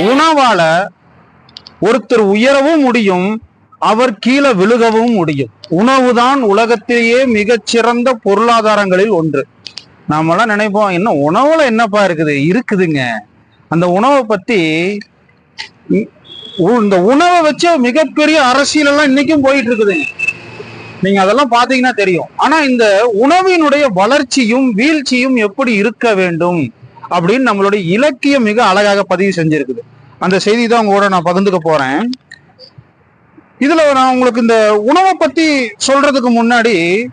உணவால ஒருத்தர் உயரவும் முடியும் அவர் கீழே விழுகவும் முடியும். உணவுதான் உலகத்திலேயே மிகச்சிறந்த பொருளாதாரங்களில் ஒன்று. நாமெல்லாம் நினைப்போம் என்ன உணவுல என்னப்பா இருக்குது? இருக்குதுங்க. அந்த உணவை பத்தி உ- இந்த உணவை வச்சு மிகப்பெரிய அரசியல் எல்லாம் இன்னைக்கும் போயிட்டு இருக்குதுங்க நீங்க அதெல்லாம் பாத்தீங்கன்னா தெரியும். ஆனா இந்த உணவினுடைய வளர்ச்சியும் வீழ்ச்சியும் எப்படி இருக்க வேண்டும்? அப்படின்னு நம்மளுடைய இலக்கியம் மிக அழகாக பதிவு செஞ்சிருக்குது. அந்த செய்தி தான் உங்களோட நான் பகிர்ந்துக்க போறேன். இதுல நான் உங்களுக்கு இந்த உணவை பத்தி சொல்றதுக்கு முன்னாடி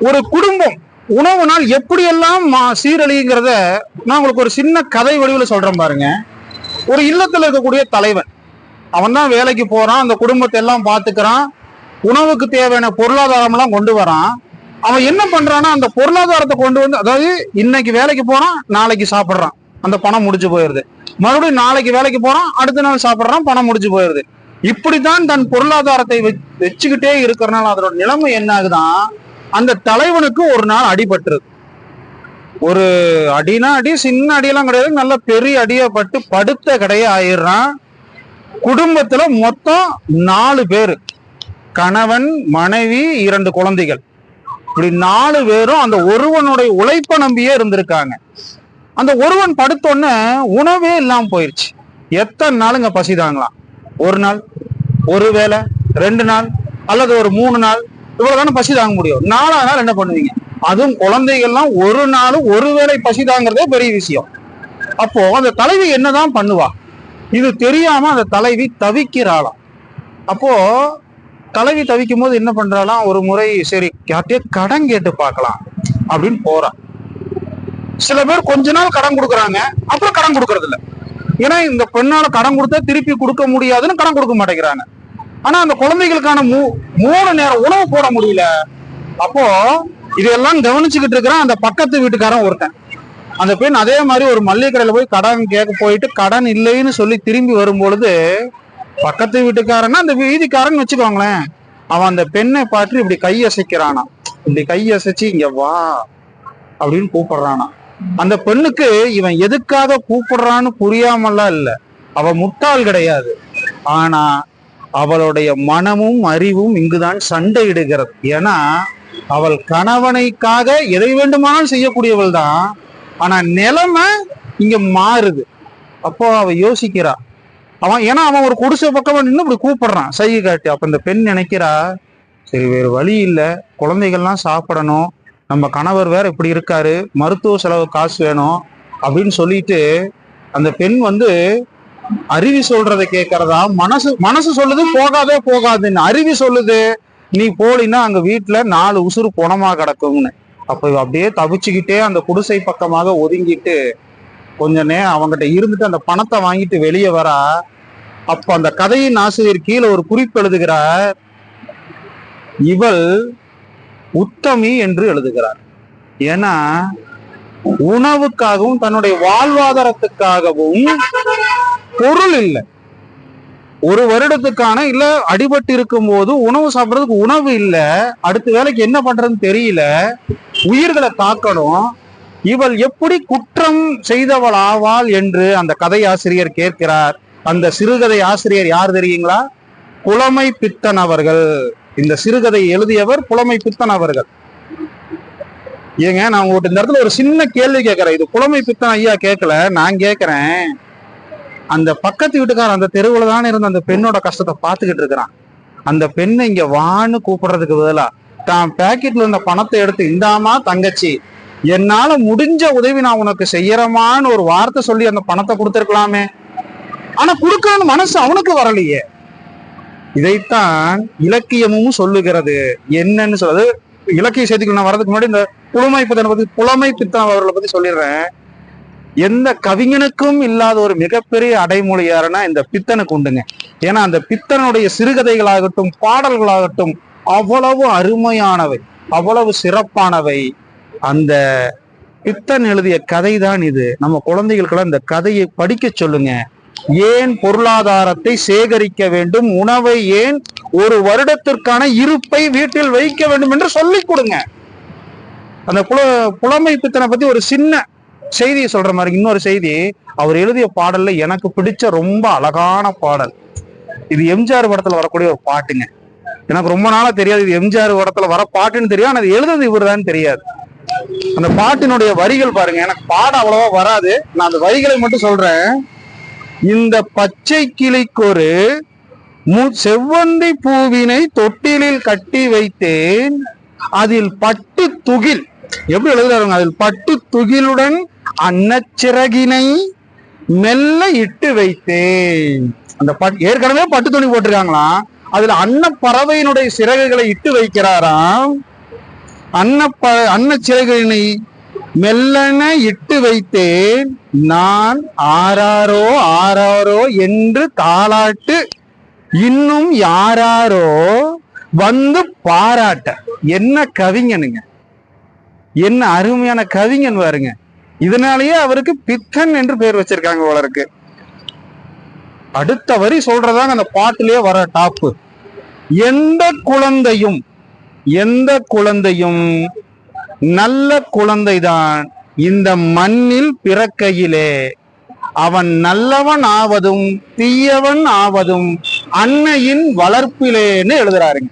ஒரு குடும்பம் உணவுனால் எப்படியெல்லாம் மா- சீரழிங்கிறத நான் உங்களுக்கு ஒரு சின்ன கதை வடிவில் சொல்றேன் பாருங்க. ஒரு இல்லத்தில் இருக்கக்கூடிய தலைவன். அவன் தான் வேலைக்கு போறான் அந்த குடும்பத்தை எல்லாம் பாத்துக்கிறான் உணவுக்கு தேவையான பொருளாதாரம்லாம் கொண்டு வரான். அவன் என்ன பண்றான்னா அந்த பொருளாதாரத்தை கொண்டு வந்து அதாவது இன்னைக்கு வேலைக்கு போறான் நாளைக்கு சாப்பிடுறான். அந்த பணம் முடிஞ்சு போயிருது. மறுபடியும் நாளைக்கு வேலைக்கு போறான் அடுத்த நாள் சாப்பிடுறான் பணம் முடிஞ்சு போயிருது. இப்படித்தான் தன் பொருளாதாரத்தை வச்சுக்கிட்டே இருக்கிறனால அதோட நிலைமை என்ன ஆகுதான் அந்த தலைவனுக்கு ஒரு நாள் அடிபட்டுருது. ஒரு அடினா அடி சின்ன அடியெல்லாம் கிடையாது நல்ல பெரிய அடியா பட்டு படுத்த கடையே ஆயிடுறான். குடும்பத்துல மொத்தம் நாலு பேர். கணவன் மனைவி இரண்டு குழந்தைகள். இப்படி நாலு பேரும் அந்த ஒருவனுடைய உழைப்பை நம்பியே இருந்திருக்காங்க. அந்த ஒருவன் படுத்தோடனே உணவே இல்லாம போயிருச்சு. எத்தனை நாளுங்க பசிதாங்களாம்? ஒரு நாள் ஒரு வேளை ரெண்டு நாள் அல்லது ஒரு மூணு நாள் இவ்வளவுதானே பசி தாங்க முடியும். நாலா நாள் என்ன பண்ணுவீங்க? அதுவும் குழந்தைகள்லாம் ஒரு நாளும் ஒரு வேளை பசி தாங்கிறதே பெரிய விஷயம். அப்போ அந்த தலைவி என்னதான் பண்ணுவா? இது தெரியாம அந்த தலைவி தவிக்கிறாளாம். அப்போ தலைவி தவிக்கும் போது என்ன பண்றாலாம் ஒரு முறை சரி யார்கிட்டயே கடன் கேட்டு பார்க்கலாம் அப்படின்னு போறான். சில பேர் கொஞ்ச நாள் கடன் கொடுக்குறாங்க அப்புறம் கடன் கொடுக்கறது இல்லை ஏன்னா இந்த பெண்ணால கடன் கொடுத்தா திருப்பி கொடுக்க முடியாதுன்னு கடன் கொடுக்க மாட்டேங்கிறாங்க. ஆனா அந்த குழந்தைகளுக்கான மூ மூணு நேரம் உணவு போட முடியல. அப்போ இதெல்லாம் கவனிச்சுக்கிட்டு இருக்கிறான் அந்த பக்கத்து வீட்டுக்காரன் ஒருத்தன். அந்த பெண் அதே மாதிரி ஒரு மல்லிகை கடையில போய் கடன் கேட்க போயிட்டு கடன் இல்லைன்னு சொல்லி திரும்பி வரும்பொழுது பக்கத்து வீட்டுக்காரன்னா அந்த வீதிக்காரன் வச்சுக்கோங்களேன். அவன் அந்த பெண்ணை பார்த்து இப்படி கை அசைக்கிறானா. இப்படி கை அசைச்சு இங்க வா அப்படின்னு கூப்பிடுறானா. அந்த பெண்ணுக்கு இவன் எதுக்காக கூப்பிடுறான்னு புரியாமலாம் இல்ல. அவ முட்டாள் கிடையாது. ஆனா அவளுடைய மனமும் அறிவும் இங்குதான் சண்டையிடுகிறது. ஏன்னா அவள் கணவனைக்காக எதை வேண்டுமானாலும் செய்யக்கூடியவள் தான். ஆனா நிலைமை இங்க மாறுது. அப்போ அவ யோசிக்கிறா அவன் ஏன்னா அவன் ஒரு குடிசை பக்கம் நின்று இப்படி கூப்பிடுறான். சைகை காட்டி அப்ப இந்த பெண் நினைக்கிறா சரி வேறு வழி இல்லை. குழந்தைகள்லாம் சாப்பிடணும். நம்ம கணவர் வேற இப்படி இருக்காரு. மருத்துவ செலவு காசு வேணும் அப்படின்னு சொல்லிட்டு அந்த பெண் வந்து அருவி சொல்றதை கேட்கறதா? மனசு மனசு சொல்லுது போகாதே போகாதுன்னு. அருவி சொல்லுது நீ போலின்னா அங்க வீட்டுல நாலு உசுறு பொணமா கிடக்கும்னு. அப்ப அப்படியே தவிச்சுக்கிட்டே அந்த குடிசை பக்கமாக ஒதுங்கிட்டு கொஞ்ச நேரம் அவங்ககிட்ட இருந்துட்டு அந்த பணத்தை வாங்கிட்டு வெளியே வரா. அப்ப அந்த கதையின் ஆசிரியர் கீழே ஒரு குறிப்பு எழுதுகிறார். இவள் உத்தமி என்று எழுதுகிறார். ஏன்னா உணவுக்காகவும் தன்னுடைய வாழ்வாதாரத்துக்காகவும் பொருள் இல்லை. ஒரு வருடத்துக்கான இல்ல அடிபட்டு இருக்கும் போது உணவு சாப்பிடுறதுக்கு உணவு இல்ல. அடுத்த வேலைக்கு என்ன பண்றதுன்னு தெரியல. உயிர்களை காக்கணும். இவள் எப்படி குற்றம் செய்தவள் ஆவாள் என்று அந்த கதை ஆசிரியர் கேட்கிறார். அந்த சிறுகதை ஆசிரியர் யார் தெரியுங்களா? புலமை பித்தன் அவர்கள். இந்த சிறுகதை எழுதியவர் புலமை பித்தன் அவர்கள். ஏங்க நான் உங்கள்கிட்ட இந்த இடத்துல ஒரு சின்ன கேள்வி கேட்கறேன். இது புலமை பித்தன் ஐயா கேட்கல நான் கேட்கறேன். அந்த பக்கத்து வீட்டுக்காரன் அந்த தெருவுல தானே இருந்த அந்த பெண்ணோட கஷ்டத்தை பார்த்துக்கிட்டு இருக்கிறான். அந்த பெண்ணை இங்க வான்னு கூப்பிடுறதுக்கு பதிலா தான் பாக்கெட்ல இருந்த பணத்தை எடுத்து இந்தாமா தங்கச்சி என்னால முடிஞ்ச உதவி நான் உனக்கு செய்யறமான்னு ஒரு வார்த்தை சொல்லி அந்த பணத்தை கொடுத்துருக்கலாமே. ஆனா கொடுக்கணும்னு மனசு அவனுக்கு வரலையே. இதைத்தான் இலக்கியமும் சொல்லுகிறது. என்னன்னு சொல்றது இலக்கிய செய்திகள் நான் வரதுக்கு முன்னாடி இந்த புலமை பித்தனை பத்தி புலமை பித்தன் அவர்களை பத்தி சொல்லிடுறேன். எந்த கவிஞனுக்கும் இல்லாத ஒரு மிகப்பெரிய அடைமொழி யாருன்னா இந்த பித்தனுக்கு உண்டுங்க ஏன்னா அந்த பித்தனுடைய சிறுகதைகளாகட்டும் பாடல்களாகட்டும் அவ்வளவு அருமையானவை அவ்வளவு சிறப்பானவை. அந்த பித்தன் எழுதிய கதை தான் இது. நம்ம குழந்தைகளுக்கெல்லாம் இந்த கதையை படிக்க சொல்லுங்க. ஏன் பொருளாதாரத்தை சேகரிக்க வேண்டும்? உணவை ஏன் ஒரு வருடத்திற்கான இருப்பை வீட்டில் வைக்க வேண்டும் என்று சொல்லிக் கொடுங்க. அந்த புல புலமை பித்தனை பத்தி ஒரு சின்ன செய்தியை சொல்ற மாதிரி இன்னொரு செய்தி. அவர் எழுதிய பாடல்ல எனக்கு பிடிச்ச ரொம்ப அழகான பாடல். இது எம்ஜிஆர் படத்துல வரக்கூடிய ஒரு பாட்டுங்க. எனக்கு ரொம்ப நாளா தெரியாது இது எம்ஜிஆர் படத்துல வர பாட்டுன்னு தெரியும் ஆனா அது எழுதுறது இவர்தான் தெரியாது. அந்த பாட்டினுடைய வரிகள் பாருங்க. எனக்கு பாட அவ்வளவா வராது. நான் அந்த வரிகளை மட்டும் சொல்றேன். இந்த பச்சை கிளிக்கொரு ஒரு செவ்வந்தி பூவினை தொட்டிலில் கட்டி வைத்தேன். அதில் பட்டு துகில். எப்படி எழுதுறாருங்க? அதில் பட்டு துகிலுடன் அன்னச்சிறகினை மெல்ல இட்டு வைத்தேன். அந்த பட் ஏற்கனவே பட்டு துணி போட்டிருக்காங்களாம். அதுல அன்ன பறவையினுடைய சிறகுகளை இட்டு வைக்கிறாராம். அன்ன ப அன்ன மெல்லன இட்டு வைத்தேன். நான் ஆராரோ ஆராரோ என்று தாளாட்டு இன்னும் யாராரோ வந்து பாராட்ட. என்ன கவிஞனுங்க? என்ன அருமையான கவிஞன் பாருங்க. இதனாலேயே அவருக்கு பித்தன் என்று பெயர் வச்சிருக்காங்க உலருக்கு அடுத்த வரி சொல்றதாங்க அந்த பாட்டிலேயே வர டாப்பு. எந்த குழந்தையும் எந்த குழந்தையும் நல்ல குழந்தைதான். இந்த மண்ணில் பிறக்கையிலே அவன் நல்லவன் ஆவதும் தீயவன் ஆவதும் அன்னையின் வளர்ப்பிலேன்னு எழுதுறாருங்க.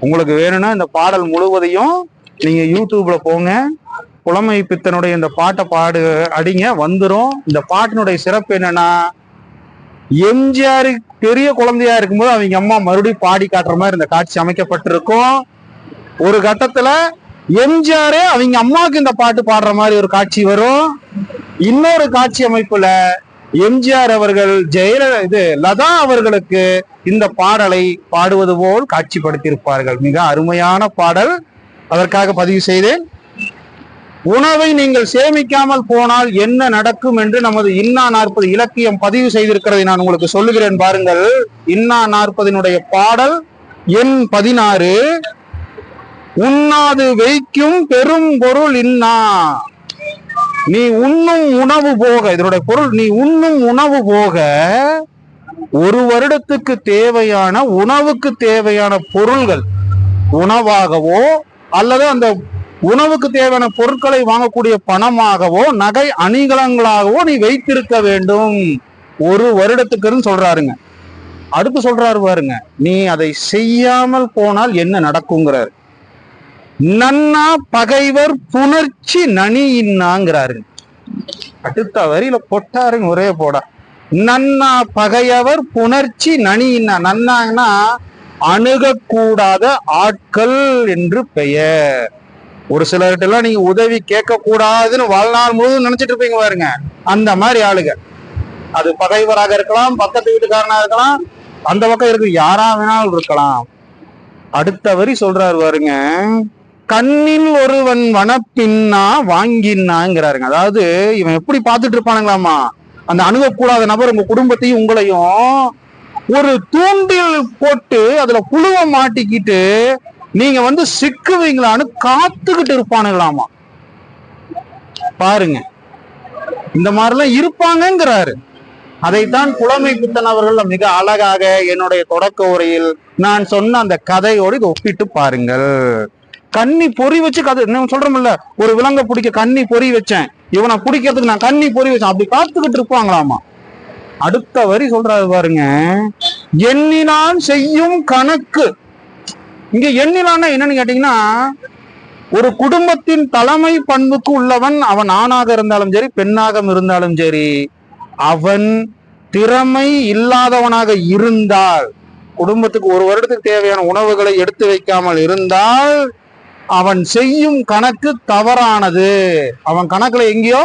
உங்களுக்கு வேணும்னா இந்த பாடல் முழுவதையும் நீங்க யூடியூப்ல போங்க. புலமை பித்தனுடைய இந்த பாட்டை பாடு அடிங்க வந்துரும். இந்த பாட்டினுடைய சிறப்பு என்னன்னா எம்ஜிஆருக்கு பெரிய குழந்தையா இருக்கும்போது அவங்க அம்மா மறுபடியும் பாடி காட்டுற மாதிரி இந்த காட்சி அமைக்கப்பட்டிருக்கும். ஒரு கட்டத்துல எம்ஜிஆரே அவங்க அம்மாவுக்கு இந்த பாட்டு பாடுற மாதிரி ஒரு காட்சி வரும். இன்னொரு காட்சி அமைப்புல எம்ஜிஆர் அவர்கள் ஜெயலலிதா இது லதா அவர்களுக்கு இந்த பாடலை பாடுவது போல் காட்சிப்படுத்தியிருப்பார்கள். மிக அருமையான பாடல். அதற்காக பதிவு செய்தேன். உணவை நீங்கள் சேமிக்காமல் போனால் என்ன நடக்கும் என்று நமது இன்னா நாற்பது இலக்கியம் பதிவு செய்திருக்கிறதை நான் உங்களுக்கு சொல்லுகிறேன் பாருங்கள். இன்னா நாற்பதினுடைய பாடல் எண் பதினாறு. உண்ணாது வைக்கும் பெரும் பொருள் இன்னா. நீ உண்ணும் உணவு போக இதனுடைய பொருள் நீ உண்ணும் உணவு போக ஒரு வருடத்துக்கு தேவையான உணவுக்கு தேவையான பொருள்கள் உணவாகவோ அல்லது அந்த உணவுக்கு தேவையான பொருட்களை வாங்கக்கூடிய பணமாகவோ நகை அணிகலங்களாகவோ நீ வைத்திருக்க வேண்டும். ஒரு வருடத்துக்குன்னு சொல்றாருங்க. அடுத்து சொல்றாரு பாருங்க நீ அதை செய்யாமல் போனால் என்ன நடக்குங்கிறாரு. நன்னா பகைவர் புணர்ச்சி நனி இன்னாங்கிறாரு. அடுத்த வரியில பொட்டாருங்க ஒரே போடா. நன்னா பகையவர் புணர்ச்சி நனி இன்னா. நன்னாங்கன்னா அணுகக்கூடாத ஆட்கள் என்று பெயர். ஒரு சிலர்கிட்ட எல்லாம் நீங்க உதவி கேட்க கூடாதுன்னு வாழ்நாள் முழுவதும் நினைச்சிட்டு இருப்பீங்க பாருங்க. அந்த மாதிரி ஆளுங்க அது பகைவராக இருக்கலாம் பக்கத்து வீட்டுக்காரனா இருக்கலாம் அந்த பக்கம் இருக்கு யாரா வேணாலும் இருக்கலாம். அடுத்த வரி சொல்றாரு பாருங்க. கண்ணில் ஒருவன் வனப்பின்னா வாங்கினாங்கிறாருங்க. அதாவது இவன் எப்படி பார்த்துட்டு இருப்பானுங்களாமா அந்த அணுகக்கூடாத நபர் உங்க குடும்பத்தையும் உங்களையும் ஒரு தூண்டில் போட்டு அதுல புழுவ மாட்டிக்கிட்டு நீங்க வந்து சிக்குவீங்களான்னு காத்துக்கிட்டு இருப்பானுங்களாமா பாருங்க. இந்த மாதிரிலாம் இருப்பாங்கங்கிறாரு. அதைத்தான் புலமை பித்தன் அவர்கள் மிக அழகாக என்னுடைய தொடக்க உரையில் நான் சொன்ன அந்த கதையோடு இதை ஒப்பிட்டு பாருங்கள். கண்ணி பொறி வச்சு கதை நம்ம சொல்றோம்ல ஒரு விலங்கை பிடிக்க கண்ணி பொறி வச்சேன். இவனை பிடிக்கிறதுக்கு நான் கண்ணி பொறி வச்சேன். அப்படி காத்துக்கிட்டு இருப்பாங்களாமா? அடுத்த வரி சொல்றாரு பாருங்க. எண்ணினான் செய்யும் கணக்கு. இங்க எண்ணிலான்னா என்னன்னு கேட்டீங்கன்னா ஒரு குடும்பத்தின் தலைமை பண்புக்கு உள்ளவன் அவன் ஆணாக இருந்தாலும் சரி பெண்ணாக இருந்தாலும் சரி அவன் திறமை இல்லாதவனாக இருந்தால் குடும்பத்துக்கு ஒரு வருடத்துக்கு தேவையான உணவுகளை எடுத்து வைக்காமல் இருந்தால் அவன் செய்யும் கணக்கு தவறானது. அவன் கணக்குல எங்கேயோ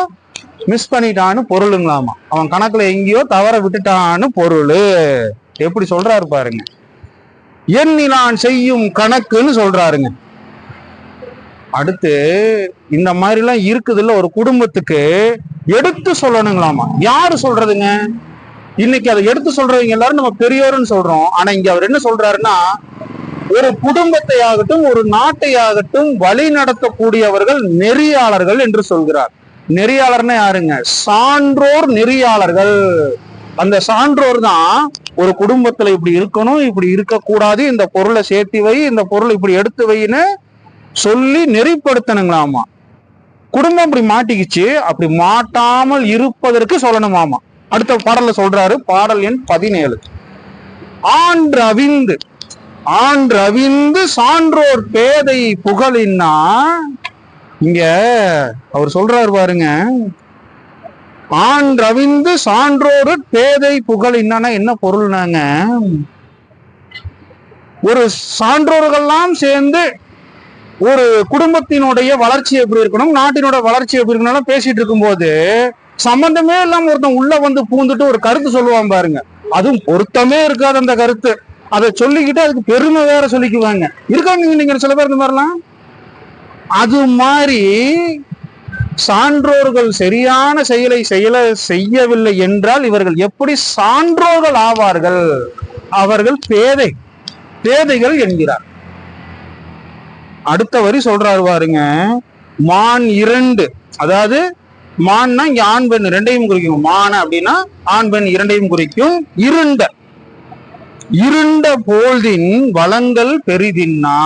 மிஸ் பண்ணிட்டான்னு பொருளுங்களாமா. அவன் கணக்குல எங்கேயோ தவற விட்டுட்டான்னு பொருள். எப்படி சொல்றாரு பாருங்க. எண்ணிலான் செய்யும் கணக்குன்னு சொல்றாருங்க. அடுத்து இந்த மாதிரி எல்லாம் இருக்குதுல்ல ஒரு குடும்பத்துக்கு எடுத்து சொல்லணுங்களாமா. யாரு சொல்றதுங்க? இன்னைக்கு அதை எடுத்து சொல்றவங்க எல்லாரும் நம்ம பெரியோர்னு சொல்றோம். ஆனா இங்க அவர் என்ன சொல்றாருன்னா ஒரு குடும்பத்தை ஆகட்டும் ஒரு நாட்டை ஆகட்டும் வழி நடத்தக்கூடியவர்கள் நெறியாளர்கள் என்று சொல்கிறார். நெறியாளர்னா யாருங்க? சான்றோர் நெறியாளர்கள். அந்த சான்றோர் தான் ஒரு குடும்பத்துல இப்படி இருக்கணும் இப்படி இருக்கக்கூடாது இந்த பொருளை சேர்த்து வை இந்த பொருளை இப்படி எடுத்து வைன்னு சொல்லி நெறிப்படுத்தணுங்களாமா? குடும்பம் அப்படி மாட்டிக்கிச்சு அப்படி மாட்டாமல் இருப்பதற்கு சொல்லணுமாமா? அடுத்த பாடல்ல சொல்றாரு பாடல் எண் பதினேழு. ஆண்டு அவிந்து ஆண் ரவிந்து சான்றோர் பேதை புகழின்னா இங்க அவர் சொல்றாரு பாருங்க. ஆண் ரவிந்து சான்றோரு பேதை புகழ் என்னன்னா என்ன பொருள்னாங்க? ஒரு சான்றோர்கள்லாம் சேர்ந்து ஒரு குடும்பத்தினுடைய வளர்ச்சி எப்படி இருக்கணும் நாட்டினோட வளர்ச்சி எப்படி இருக்கணும் பேசிட்டு இருக்கும்போது சம்பந்தமே இல்லாம ஒருத்தன் உள்ள வந்து பூந்துட்டு ஒரு கருத்து சொல்லுவான் பாருங்க. அதுவும் பொருத்தமே இருக்காது அந்த கருத்து. அதை சொல்லிக்கிட்டு அதுக்கு பெருமை வேற சொல்லிக்குவாங்க. இருக்காங்க நீங்க சில பேர் இந்த மாதிரிலாம்? அது மாதிரி சான்றோர்கள் சரியான செயலை செயல செய்யவில்லை என்றால் இவர்கள் எப்படி சான்றோர்கள் ஆவார்கள்? அவர்கள் பேதை பேதைகள் என்கிறார். அடுத்த வரி சொல்றாரு பாருங்க. மான் இரண்டு. அதாவது மான்னா இங்க ஆண் பெண் ரெண்டையும் குறிக்கும். மான அப்படின்னா ஆண் பெண் இரண்டையும் குறிக்கும். இருண்ட. இருண்ட போல்தின் வளங்கள் பெரிதின்னா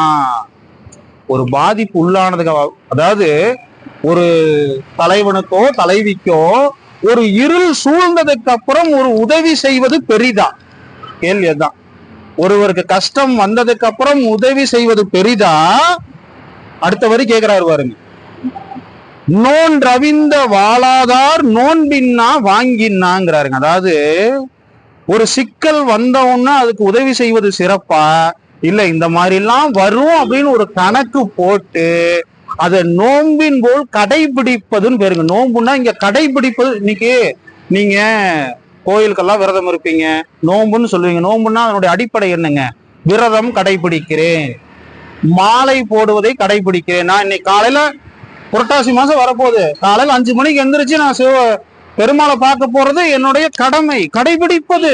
ஒரு பாதிப்பு உள்ளானதுக்கு அதாவது ஒரு தலைவனுக்கோ தலைவிக்கோ ஒரு இருள் சூழ்ந்ததுக்கு அப்புறம் ஒரு உதவி செய்வது பெரிதா? கேள்வி அதுதான். ஒருவருக்கு கஷ்டம் வந்ததுக்கு அப்புறம் உதவி செய்வது பெரிதா? அடுத்த வரி கேக்குறாரு பாருங்க. நோன் ரவிந்த வாழாதார் நோன்பின்னா வாங்கினாங்கிறாருங்க அதாவது ஒரு சிக்கல் வந்தவுடனே அதுக்கு உதவி செய்வது சிறப்பா? இல்ல இந்த மாதிரி எல்லாம் வரும் அப்படின்னு ஒரு கணக்கு போட்டு அதை நோம்பின் போல் கடைபிடிப்பதுன்னு பேருங்க. நோம்புன்னா இங்க கடைபிடிப்பது இன்னைக்கு நீங்க கோயிலுக்கெல்லாம் விரதம் இருப்பீங்க. நோம்புன்னு சொல்லுவீங்க. நோம்புன்னா அதனுடைய அடிப்படை என்னங்க? விரதம் கடைபிடிக்கிறேன். மாலை போடுவதை கடைபிடிக்கிறேன். நான் இன்னைக்கு காலையில புரட்டாசி மாசம் வரப்போகுது. காலையில அஞ்சு மணிக்கு எந்திரிச்சு நான் சிவ பெருமாளை பார்க்க போறது என்னுடைய கடமை. கடைபிடிப்பது.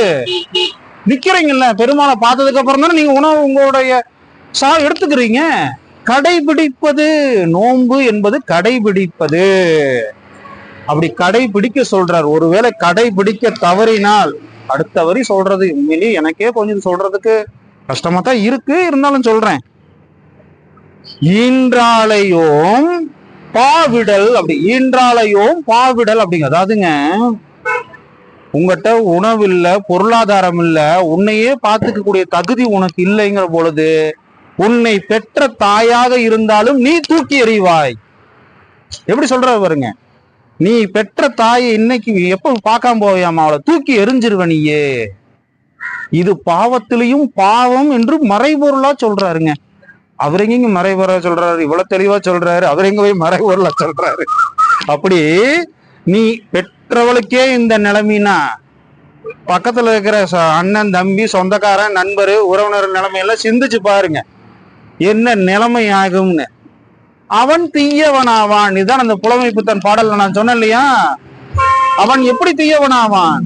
நிக்கிறீங்கல்ல பெருமாளை பார்த்ததுக்கு அப்புறம் தானே நீங்க உணவு உங்களுடைய சா எடுத்துக்கிறீங்க. கடைபிடிப்பது. நோன்பு என்பது கடைபிடிப்பது. அப்படி கடைபிடிக்க சொல்றார். ஒருவேளை கடைபிடிக்க தவறினால் அடுத்த வரி சொல்றது உண்மையிலேயே எனக்கே கொஞ்சம் சொல்றதுக்கு கஷ்டமா தான் இருக்கு. இருந்தாலும் சொல்றேன். ஈன்றாலையோம் பாவிடல் அப்படி ஈன்றாலையும் பாவிடல் அப்படிங்க. அதாவதுங்க உங்ககிட்ட உணவு இல்லை பொருளாதாரம் இல்ல உன்னையே பார்த்துக்கக்கூடிய தகுதி உனக்கு இல்லைங்கிற பொழுது உன்னை பெற்ற தாயாக இருந்தாலும் நீ தூக்கி எறிவாய். எப்படி சொல்ற பாருங்க நீ பெற்ற தாயை இன்னைக்கு எப்ப பார்க்காம போவியாமா அவளை தூக்கி எரிஞ்சிருவ நீயே. இது பாவத்திலையும் பாவம் என்று மறைபொருளா சொல்றாருங்க. அவர் எங்க மறைபொருளா சொல்றாரு? இவ்வளவு தெளிவா சொல்றாரு. அவர் எங்க போய் மறைபொருளா சொல்றாரு? அப்படி நீ பெற்றவளுக்கே இந்த நிலைமைனா பக்கத்துல இருக்கிற அண்ணன் தம்பி சொந்தக்காரன் நண்பர் உறவினர் நிலைமையெல்லாம் சிந்திச்சு பாருங்க. என்ன நிலைமை ஆகும்னு அவன் தீயவனாவான். இதுதான் அந்த புலமை புத்தன் பாடல்ல நான் சொன்னேன் இல்லையா? அவன் எப்படி தீயவனாவான்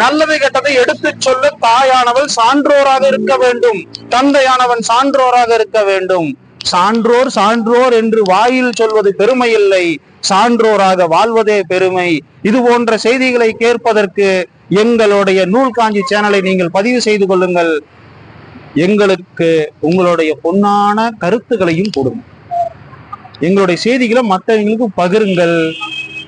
நல்லது கெட்டதை எடுத்து சொல்ல தாயானவள் சான்றோராக இருக்க வேண்டும். தந்தையானவன் சான்றோராக இருக்க வேண்டும். சான்றோர் சான்றோர் என்று வாயில் சொல்வது பெருமை இல்லை சான்றோராக வாழ்வதே பெருமை. இது போன்ற செய்திகளை கேட்பதற்கு எங்களுடைய நூல் காஞ்சி சேனலை நீங்கள் பதிவு செய்து கொள்ளுங்கள். எங்களுக்கு உங்களுடைய பொன்னான கருத்துக்களையும் கொடுங்க. எங்களுடைய செய்திகளை மற்றவங்களுக்கு பகிருங்கள்.